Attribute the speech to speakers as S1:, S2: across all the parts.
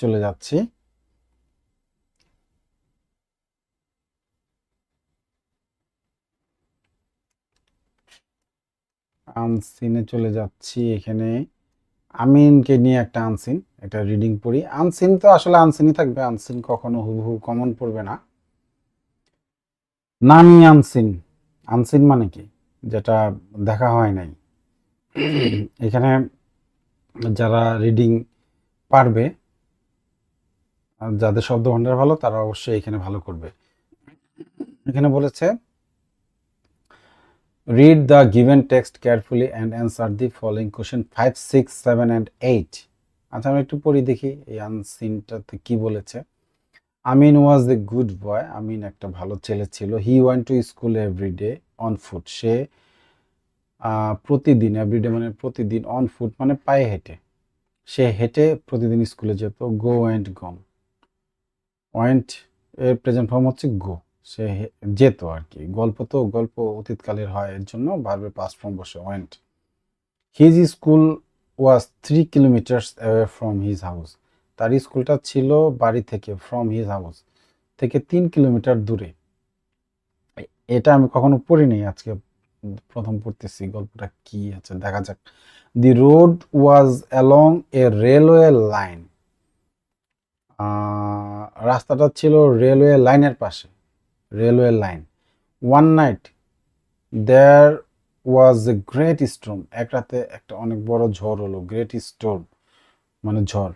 S1: চলে যাচ্ছি। আনসিনে চলে যাচ্ছি এখানে। আমিনকে নিয়ে একটা আনসিন এটা রিডিং পড়ি। আনসিন তো আসলে আনসিনই থাকবে, আনসিন কখনো হুবহু কমন পড়বে না। নামি আনসিন। আনসিন মানে কি? যেটা দেখা হয় নাই। এখানে যারা রিডিং পারবে যাদের শব্দ ভাণ্ডার ভালো, তারা অবশ্যই এখানে ভালো করবে। এখানে বলেছে read the given text carefully and answer the following question five six seven and eight আচ্ছা আমি একটু পড়ি দেখি এই আনসিনটাতে কি বলেছে। Amin was the good boy Amin একটা ভালো ছেলে ছিল। He want to school every day on foot সে প্রতিদিন এভরিডে মানে প্রতিদিন অন ফুট মানে পায়ে হেঁটে। সে হেঁটে প্রতিদিন স্কুলে যেত। গো অ্যান্ড গম ওয়েন্ট এর প্রেজেন্ট ফর্ম হচ্ছে গো সে যেত আর কি গল্প তো গল্প অতীতকালের হয়, এর জন্য ভার্বের পাস্ট ফর্ম বসে went his school was three kilometres away from his house তার স্কুলটা ছিল বাড়ি থেকে ফ্রম হিজ হাউস থেকে তিন কিলোমিটার দূরে। এটা আমি কখনো পড়িনি, আজকে প্রথম পড়তেছি, গল্পটা কি আছে, দেখা যাক। The road was along a railway line রাস্তাটা ছিল রেলওয়ে লাইনের পাশে railway line one night there was a great storm এক রাতে একটা অনেক বড় ঝড় হলো গ্রেট স্টোম মানে ঝড়।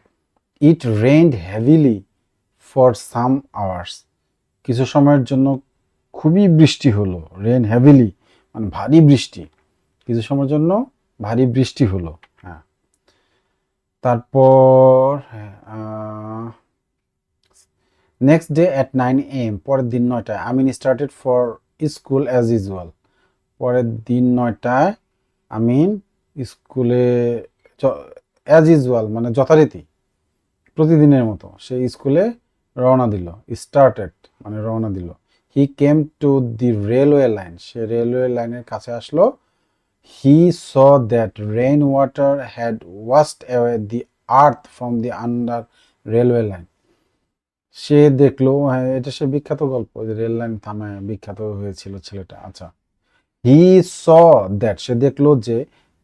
S1: It rained heavily for some hours কিছু সময়ের জন্য খুবই বৃষ্টি হলো রেন হেভিলি মানে ভারী বৃষ্টি। কিছু সময়ের জন্য ভারী বৃষ্টি হলো হ্যাঁ। তারপর next day at nine am পরের দিন নয়টায় Amin started for school as usual পরের দিন নয়টায় আমিন স্কুলে অ্যাজ ইউজুয়াল মানে যথারীতি, প্রতিদিনের মতো, সে স্কুলে রওনা দিল স্টার্টেড মানে রওনা দিল। He came to the railway line say railway লাইনের কাছে আসলো। He saw that rain water had washed away the earth from the under railway line সে দেখল হ্যাঁ এটা সে বিখ্যাত গল্প রেল লাইন থামে বিখ্যাত হয়েছিল ছেলেটা। আচ্ছা হি স দ্যাট সে দেখল যে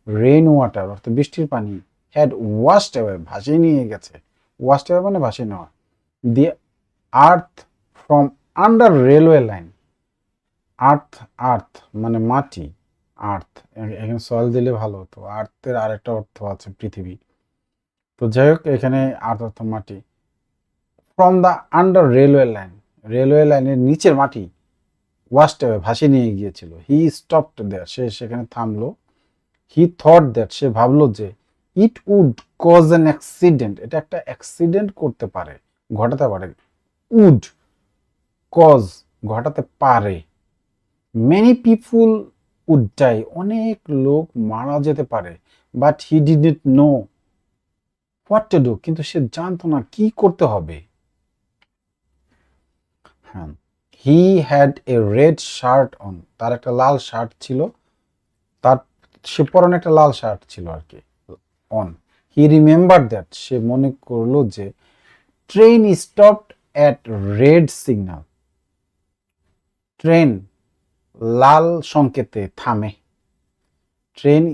S1: রেইন ওয়াটার অর্থাৎ বৃষ্টির পানি হ্যাড ওয়াস্ট অ্যাওয়ে ভাসিয়ে নিয়ে গেছে। ওয়াস্ট অ্যাওয়ে মানে ভাসিয়ে নেওয়া। The earth from under railway line earth earth মানে মাটি আর্থ এখানে সয়েল দিলে ভালো হতো। আর্থের আরেকটা অর্থ আছে পৃথিবী। তো যাই হোক, এখানে আর্থ অর্থ মাটি। From the under railway line railway লাইনের নিচের মাটি ওয়াস্ট ভাসিয়ে নিয়ে গিয়েছিল। হি স্টপড দেয়ার সে সেখানে থামলো। হি থট দ্যাট সে ভাবলো যে it would cause an accident এটা একটা অ্যাক্সিডেন্ট করতে পারে, ঘটাতে পারে। উড কজ ঘটাতে পারে। মেনি পিপুল উড ডাই অনেক লোক মারা যেতে পারে। But he did it no what to do কিন্তু সে জানতো না কি করতে হবে। হ্যাঁ he had a red shirt on তার একটা লাল শার্ট ছিল। তার, সে পরনে একটা লাল শার্ট ছিল আর কি অন হি রিমেম্বার দ্যাট সে মনে করল যে train stopped at red signal train লাল সংকেতে থামে। Train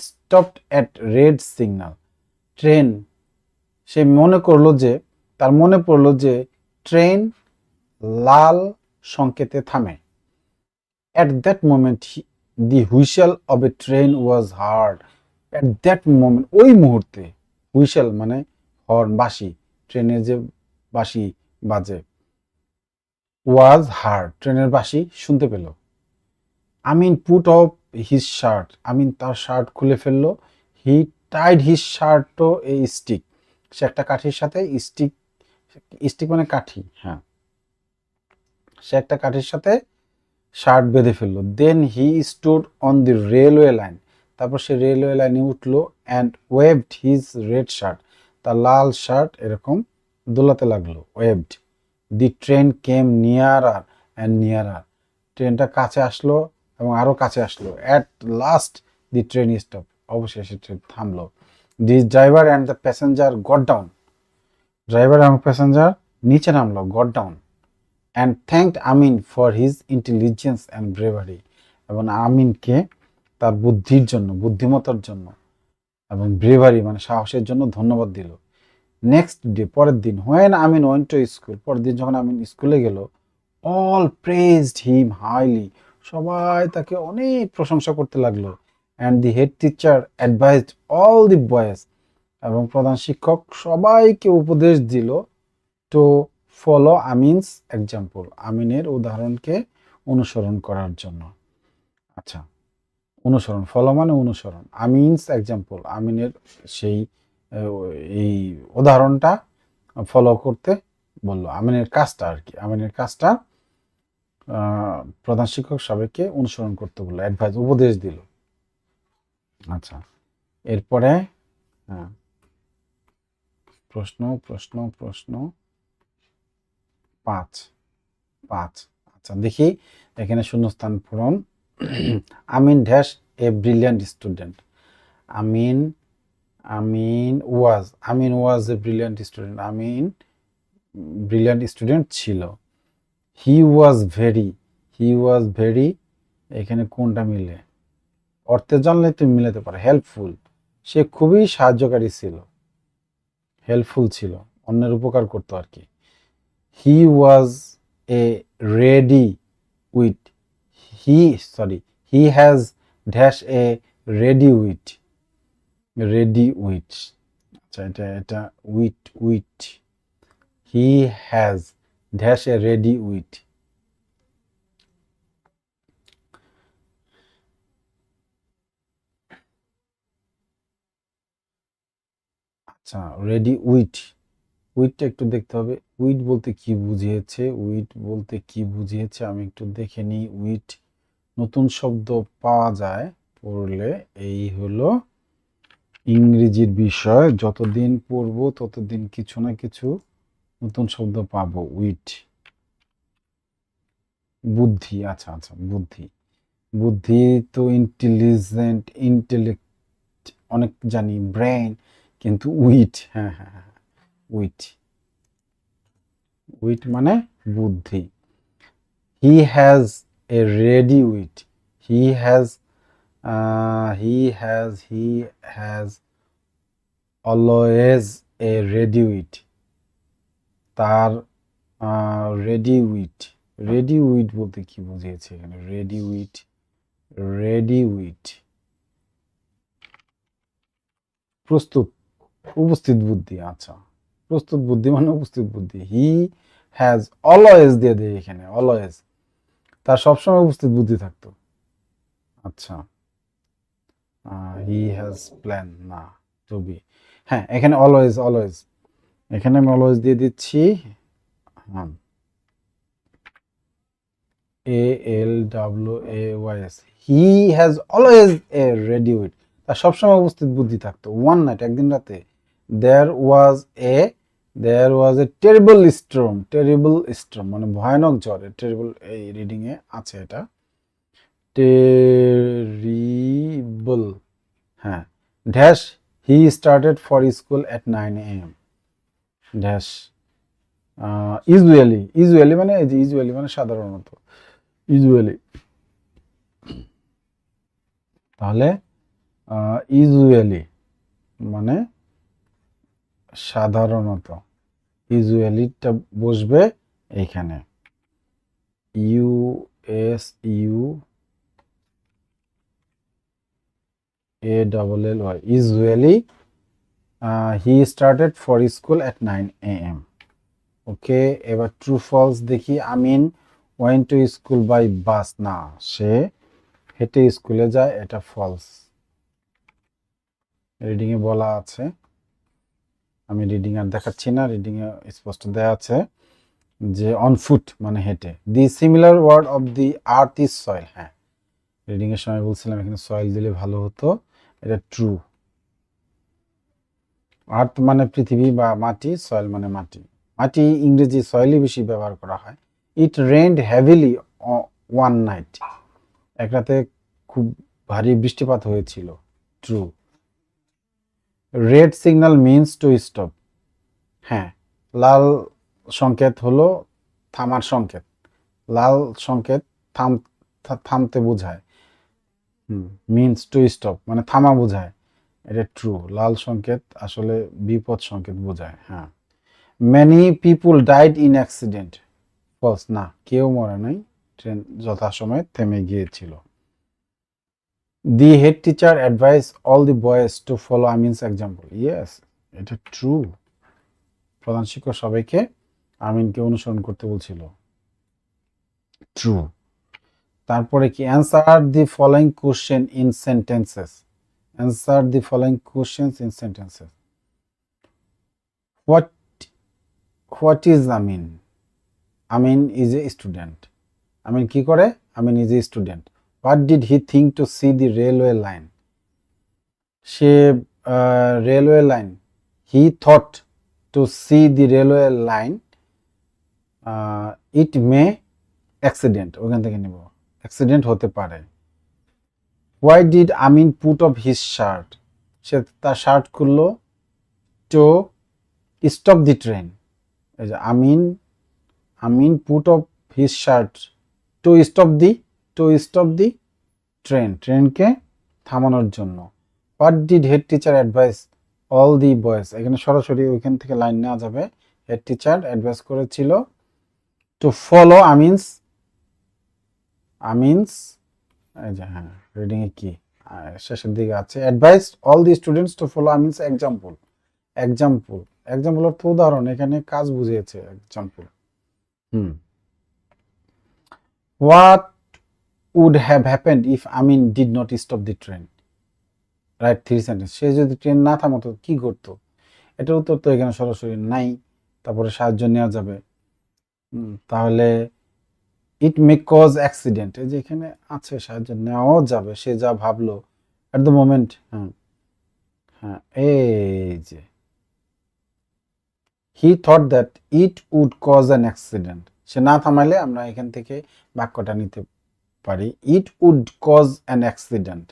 S1: stopped at red signal train সে মনে করল যে, তার মনে পড়ল যে ট্রেন লাল সংকেতে থামে। At that moment the whistle of a train was heard at that moment ওই মুহূর্তে হুইসেল মানে হর্ন বাঁশি, ট্রেনের যে বাঁশি বাজে ওয়াজ হার্ড ট্রেনের বাঁশি শুনতে পেল। Amin put off his shirt Amin তার শার্ট খুলে ফেলল। He tied his shirt to a stick সে একটা কাঠির সাথে স্টিক স্টিক মানে কাঠি হ্যাঁ। সে একটা কাঠির সাথে শার্ট বেঁধে ফেলল। Then he stood on the railway line তারপর সে রেলওয়ে লাইনে উঠল and waved his red shirt তার লাল শার্ট এরকম দোলাতে লাগল waved the train came nearer and nearer ট্রেনটা কাছে আসলো এবং আরও কাছে আসলো। At last the train stop অবশেষে ট্রেন থামলো। The driver and the passenger got down driver এবং প্যাসেঞ্জার নিচে নামলো got down and thanked Amin for his intelligence and bravery এবং আমিনকে তার বুদ্ধির জন্য বুদ্ধিমতার জন্য এবং ব্রেভারি মানে সাহসের জন্য ধন্যবাদ দিল। নেক্সট ডে পরের দিন when Amin went to school পরের দিন যখন আমিন স্কুলে গেল অল প্রেজড হিম হাইলি সবাই তাকে অনেক প্রশংসা করতে লাগল। And the head teacher advised all the boys এবং প্রধান শিক্ষক সবাইকে উপদেশ দিল টু ফলো আমিনস এক্সাম্পল আমিনের উদাহরণকে অনুসরণ করার জন্য। আচ্ছা অনুসরণ ফলো মানে অনুসরণ। আমিনস এক্সাম্পল আমিনের সেই এই উদাহরণটা ফলো করতে বলল। আমিনের কাজটা আর কি আমিনের কাজটা প্রধান শিক্ষক সবাইকে অনুসরণ করতে বলল অ্যাডভাইস উপদেশ দিল। আচ্ছা এরপরে হ্যাঁ প্রশ্ন প্রশ্ন প্রশ্ন। পাঁচ পাঁচ। আচ্ছা দেখি। এখানে শূন্যস্থান পূরণ। Amin dash a brilliant student. Amin Amin was Amin was a brilliant student. Amin brilliant student ছিল। He was very, he was very. এখানে কোনটা মিলে? অর্থে জানলে তুমি মিলাতে পারো। হেল্পফুল। সে খুবই সাহায্যকারী ছিল। হেল্পফুল ছিল। অন্যের উপকার করতো আর কি। he was a ready with he sorry he has dash a ready with ready with আচ্ছা এটা এটা with with he has dash a ready with আচ্ছা রেডি উইট উইটটা একটু দেখতে হবে। উইট বলতে কি বুঝিয়েছে? উইট বলতে কি বুঝিয়েছে? আমি একটু দেখে নিই। উইট নতুন শব্দ পাওয়া যায় পড়লে। এই হলো ইংরেজির বিষয়। যতদিন পড়ব, ততদিন কিছু না কিছু নতুন শব্দ পাবো। উইট বুদ্ধি আচ্ছা আচ্ছা বুদ্ধি। বুদ্ধি তো ইন্টেলিজেন্ট ইন্টেলেক্ট অনেক জানি ব্রেন কিন্তু উইট হ্যাঁ হ্যাঁ হ্যাঁ। উইট। উইট মানে বুদ্ধি। He has a ready wit. He has he has he has always a ready wit. তার রেডি উইট। রেডি উইট বলতে কি বুঝিয়েছে এখানে? Ready wit ready wit. প্রস্তুত, উপস্থিত বুদ্ধি আচ্ছা। প্রস্তুত বুদ্ধি মানে উপস্থিত বুদ্ধি। হি হ্যাজ অলওয়েজ দিয়ে দেয় এখানে অলওয়েজ তার সবসময় উপস্থিত বুদ্ধি থাকতো। আচ্ছা। হি হ্যাজ প্ল্যান না টু হ্যাঁ এখানে অলওয়েজ অলওয়েজ এখানে আমি অলওয়েজ দিয়ে দিচ্ছি। হ্যাঁ। A L W A Y S he has always a ready wit তার সবসময় উপস্থিত বুদ্ধি থাকতো। ওয়ান নাইট একদিন রাতে। There was a there was a terrible storm terrible storm মানে ভয়ানক জ্বর টেরিবল এই রিডিংয়ে আছে এটা। টেরিবল হ্যাঁ। Dash he started for school at nine am dash usually usually মানে এই যে ইউজুয়ালি মানে সাধারণত। ইউজুয়ালি তাহলে ইউজুয়ালি মানে সাধারণত ইউজুয়ালিটা বসবে এইখানে U S U A double L Y usually he started for school at nine A M okay এবার ট্রু ফলস দেখি। Amin went to school by bus না, সে হেঁটে স্কুলে যায়, এটা ফলস রিডিংয়ে বলা আছে। আমি রিডিং আর দেখাচ্ছি না রিডিংয়ে স্পষ্ট দেওয়া আছে যে অন ফুট মানে হেঁটে। The similar word of the earth is soil হ্যাঁ। রিডিংয়ের সময় বলছিলাম এখানে সয়েল দিলে ভালো হতো, এটা ট্রু আর্থ মানে পৃথিবী বা মাটি সয়েল মানে মাটি। মাটি ইংরেজি সয়েলই বেশি ব্যবহার করা হয়। It rained heavily one night এক রাতে খুব ভারী বৃষ্টিপাত হয়েছিল true red signal means to stop হ্যাঁ লাল সংকেত হলো থামার সংকেত। লাল সংকেত থাম থামতে বোঝায়। মিনস টু স্টপ মানে থামা বোঝায়। এটা ট্রু লাল সংকেত আসলে বিপদ সংকেত বোঝায় হ্যাঁ। Many people died in accident false না, কেউ মরে নাই, ট্রেন যথাসময়ে থেমে গিয়েছিল। The head teacher advise all the boys to follow Amin's example yes এটা ট্রু প্রধান শিক্ষক সবাইকে আমিনকে অনুসরণ করতে বলছিল। ট্রু তারপরে কি? Answer the following question in sentences answer the following questions in sentences what what is Amin Amin is a student Amin কি করে? Amin is a student what did he think to see the railway line say railway line he thought to see the railway line it may accident ওখান থেকে নেব। Accident হতে পারে। Why did Amin put off his shirt সে তার shirt খুললো to stop the train Amin Amin put off his shirt to stop the to stop the train ট্রেনকে থামানোর জন্য। What did head teacher advise all the boys এখানে সরাসরি ওইখান থেকে line নেওয়া যাবে। হেড টিচার অ্যাডভাইস করেছিল টু ফলো আমিনস আমিনস হ্যাঁ রিডিং এ কি? শেষের দিকে আছে। Advise all the students to follow Amin's example example example অর্থ উদাহরণ। এখানে কাজ বুঝিয়েছে। Example hmm. What would have happened if Amin did not stop the train write three sentence সে যদি ট্রেন না থামাতো, কি করতো? এটার উত্তর তো এখানে সরাসরি নাই, তারপরে সাহায্য নেওয়া যাবে। তাহলে ইট মে কজ অ্যাক্সিডেন্ট এই যে এখানে আছে, সাহায্য নেওয়াও যাবে, সে যা ভাবলো অ্যাট দ্য মোমেন্ট হ্যাঁ হ্যাঁ এই যে। He thought that it would cause an accident সে না থামাইলে আমরা এখান থেকে বাক্যটা নিতে পারি it would cause an accident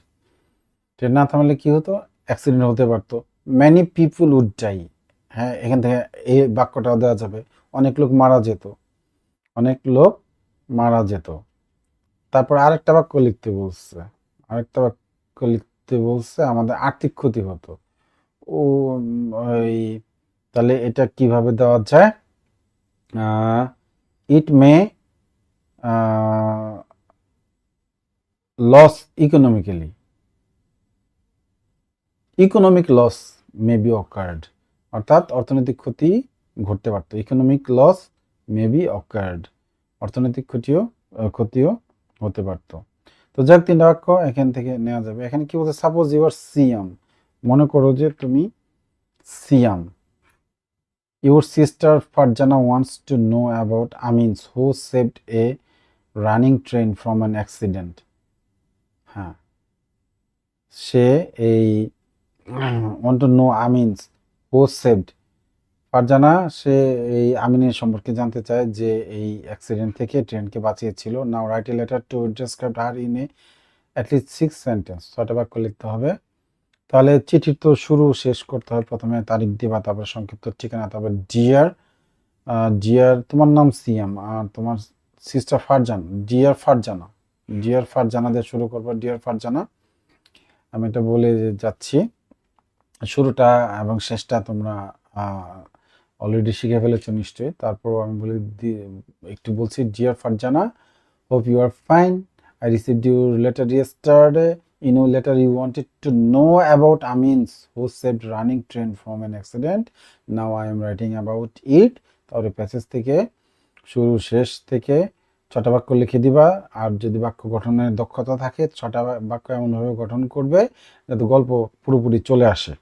S1: train না থামালে কি হতো? অ্যাক্সিডেন্ট হতে পারতো। ম্যানি পিপুল উড ডাই হ্যাঁ এখান থেকে এই বাক্যটাও দেওয়া যাবে। অনেক লোক মারা যেত। অনেক লোক মারা যেত। তারপর আরেকটা বাক্য লিখতে বলছে। আরেকটা বাক্য লিখতে বলছে, আমাদের আর্থিক ক্ষতি হতো। ও, ওই, তাহলে এটা কীভাবে দেওয়া যায়? It may loss economically economic loss may be occurred অর্থাৎ অর্থনৈতিক ক্ষতি ঘটতে পারত। Economic loss may be occurred অর্থনৈতিক ক্ষতিও ক্ষতিও হতে পারত। তো যাক তিনটা বাক্য এখান থেকে নেওয়া যাবে। এখানে কি বলছে? সাপোজ ইউর সিয়াম মনে করো যে তুমি Siam your sister Farzana wants to know about Amin's who saved a running train from an accident হ্যাঁ। সে এই want to know Amin's who saved Farzana, সে এই আমিনের সম্পর্কে জানতে চায় যে এই অ্যাক্সিডেন্ট থেকে ট্রেনকে বাঁচিয়েছিল। Now write a letter to describe her in a at least six sentence ছয়টা বাক্য লিখতে হবে। তাহলে চিঠির তো শুরু শেষ করতে হবে প্রথমে। তারিখ দিবা, তারপর সংক্ষিপ্ত ঠিকানা, তারপর ডিয়ার ডিয়ার তোমার নাম সিএম আর তোমার sister Farzan dear Farzana. Dear Farzana দিয়ে শুরু করব। ডিয়ার ফারজানা আমি এটা বলে যাচ্ছি, শুরুটা এবং শেষটা তোমরা অলরেডি শিখে ফেলেছ নিশ্চয়ই। তারপর আমি বলি একটু বলছি dear Farzana hope you are fine I receive your letter yesterday in you letter you wanted to know about I means who save running train from an accident now I am writing about it তারপরে passage থেকে, শুরু শেষ থেকে ছটা বাক্য লিখে দিবা, আর যদি বাক্য গঠনের দক্ষতা থাকে, ছটা বাক্য এমনভাবে গঠন করবে যাতে গল্প পুরোপুরি চলে আসে।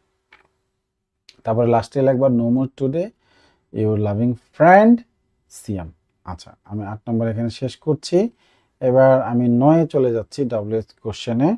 S1: তারপরে লাস্টে একবার no more today your loving friend Siam আচ্ছা আমি আট নম্বর এখানে শেষ করছি। এবার আমি নয়ে চলে যাচ্ছি ডাব্লিউএস কোশ্চেনে